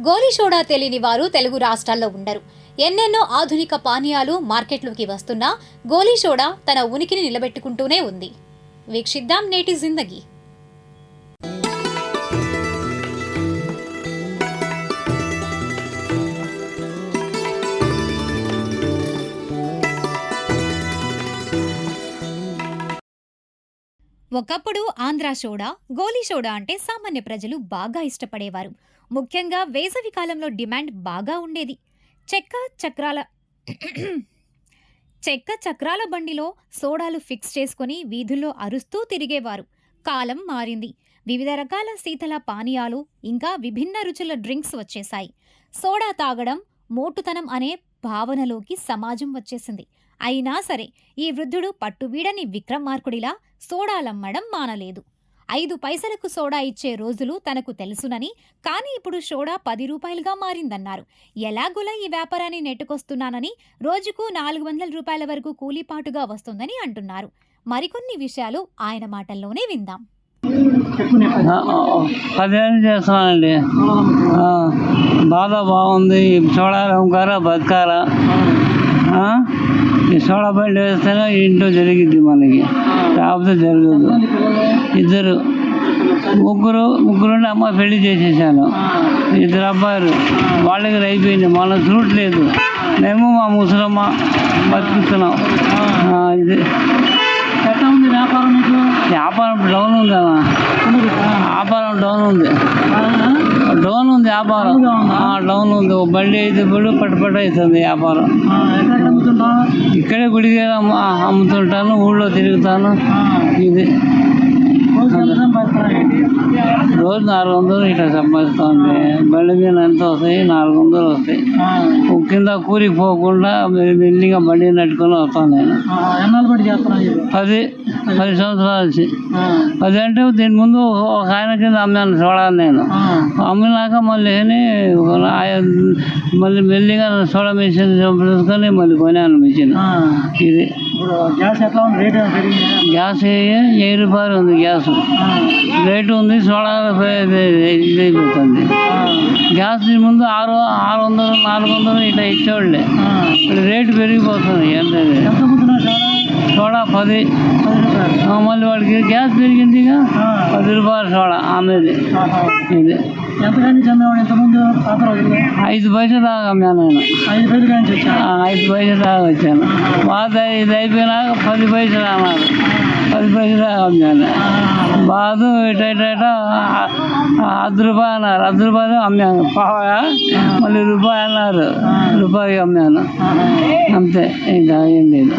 గోలీ soda తెలియని వారు తెలుగు రాష్ట్రాల్లో ఉండరు. ఎన్నెన్నో ఆధునిక పానీయాలు మార్కెట్లోకి వస్తున్నా గోలీ సోడా తన ఉనికిని నిలబెట్టుకుంటూనే ఉంది. వీక్షిద్దాం నేటి జిందగీ. ఒకప్పుడు ఆంధ్ర సోడా గోలీ సోడా అంటే సామాన్య ప్రజలు బాగా ఇష్టపడేవారు. ముఖ్యంగా వేసవి కాలంలో డిమాండ్ బాగా ఉండేది. చెక్క చక్రాల చెక్క చక్రాల బండిలో సోడాలు ఫిక్స్ చేసుకొని వీధుల్లో అరుస్తూ తిరిగేవారు. కాలం మారింది. వివిధ రకాల శీతల పానీయాలు ఇంకా విభిన్న రుచుల డ్రింక్స్ వచ్చేశాయి. సోడా తాగడం మోటుతనం అనే భావనలోకి సమాజం వచ్చేసింది. అయినా సరే ఈ వృద్ధుడు పట్టువీడని విక్రమార్కుడిలా సోడాలమ్మడం మానలేదు. ఐదు పైసలకు సోడా ఇచ్చే రోజులు తనకు తెలుసునని కానీ ఇప్పుడు సోడా పది రూపాయలుగా మారిందన్నారు. ఎలాగులా ఈ వ్యాపారాన్ని నెట్టుకొస్తున్నానని రోజుకు నాలుగు వందల రూపాయల వరకు కూలీపాటుగా వస్తుందని అంటున్నారు. మరికొన్ని విషయాలు ఆయన మాటల్లోనే విందాం. పదిహేను చేస్తున్నానండి బాధ బాగుంది. చూడాలి సోడా అమ్ముకారా ఈ సోడా బండి వేస్తేనే ఇంట్లో జరిగిద్ది మనకి. కాకపోతే జరగదు. ఇద్దరు. ముగ్గురు ముగ్గురు అమ్మాయి పెళ్ళి చేసేసాను. ఇద్దరు అబ్బాయిలు. వాళ్ళకి అయిపోయింది. మన చూడలేదు మేము మా ముసలమ్మ బతుకుతున్నాం. ఇది. ఉంది. డౌన్ ఉంది వ్యాపారం. ఆ, డౌన్ ఉంది. బండి అయితే ఇప్పుడు పట్టుపట్టు అవుతుంది వ్యాపారం. ఇక్కడే గుడి దగ్గర అమ్ము- ఆ, అమ్ముతుంటాను ఊళ్ళో తిరుగుతాను. ఇది. రోజు నాలుగు వందలు ఇట్లా సంపాదిస్తుంది బండి మీద ఎంత వస్తాయి? నాలుగు వందలు వస్తాయి. కింద కూరికి పోకుండా మెల్లిగా బండి నట్టుకొని వస్తాను నేను. పది పది సంవత్సరాల నుంచి. పది అంటే దీని ముందు ఒక ఆయన కింద అమ్మాను చూడాలి నేను. అమ్మినాక మళ్ళీ మళ్ళీ మెల్లిగా సోడా మిషన్ తీసుకొని మళ్ళీ కొనాను మిషన్. ఇది. గ్యాస్ వెయ్యి రూపాయలు ఉంది గ్యాస్? రేటు ఉంది సోడా ఇది ఇది అయిపోతుంది. ఆ, గ్యాస్ దీని ముందు ఆరు ఆరు వందలు నాలుగు వందలు ఇట్లా ఇచ్చేవాళ్ళే. రేటు పెరిగిపోతుంది ఎంత అమ్ముతున్నావు సోడా పది. మళ్ళీ వాడికి గ్యాస్ పెరిగిందిగా ఆ, పది రూపాయలు సోడా ఆమెది. ఇది. ఐదు పైసలు దాకా అమ్మాను ఐదు పైసలు దాకా వచ్చాను బాధ ఇది అయిపోయినాక పది పైసలు అన్నారు. పది పైసలు దాకా అమ్మాను. బాధ ఇట ఇట ఇట ఆ- ఆ అర్ధ రూపాయి అన్నారు. అర్ధ రూపాయలు అమ్మాను. పావగా మళ్ళీ రూపాయి అన్నారు. రూపాయి అమ్మాను. అంతే. ఇంకా ఏం లేదు.